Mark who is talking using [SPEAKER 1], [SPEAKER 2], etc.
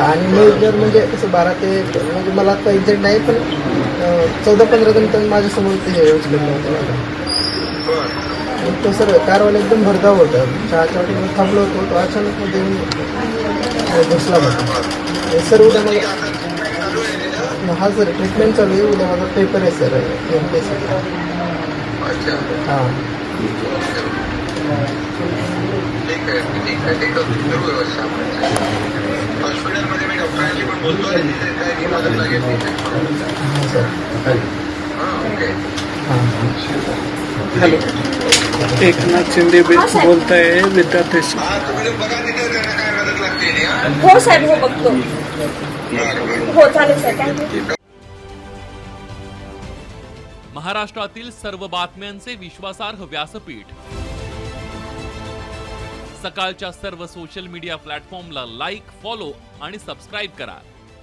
[SPEAKER 1] आणि मेजर म्हणजे कसं बारा ते म्हणजे मला आता एक्झॅक्ट नाही पण चौदा पंधरा जण तर माझ्यासमोर ते उचलले होते नाही का.
[SPEAKER 2] बर
[SPEAKER 1] आणि तो सर कारवाला एकदम भरधाव होता चहाच्या वाटेवर थांबलो होतो तो अचानक मध्ये घुसला होता हे सर उद्या मला हा सर ट्रीटमेंट चालू आहे उद्या माझा पेपर आहे सर एम पी
[SPEAKER 2] अच्छा
[SPEAKER 1] हां
[SPEAKER 2] ठीक आहे ठीक आहे ठीक आहे करू व्यवस्था आपण हॉस्पिटलमध्ये मी बोलतो मदत लागेल
[SPEAKER 1] हां सर
[SPEAKER 2] हां
[SPEAKER 1] हां
[SPEAKER 3] हॅलो एकनाथ शिंदे
[SPEAKER 2] हा तुम्ही बघा तिथे त्यांना काय मदत लागते ती, हा
[SPEAKER 4] हो साहेब हो बघतो. हो चालेल थँक्यू
[SPEAKER 5] महाराष्ट्रातील सर्व बातम्यांचे विश्वासार्ह व्यासपीठ. सकाळच्या सर्व सोशल मीडिया प्लॅटफॉर्मला लाईक फॉलो आणि सबस्क्राईब करा.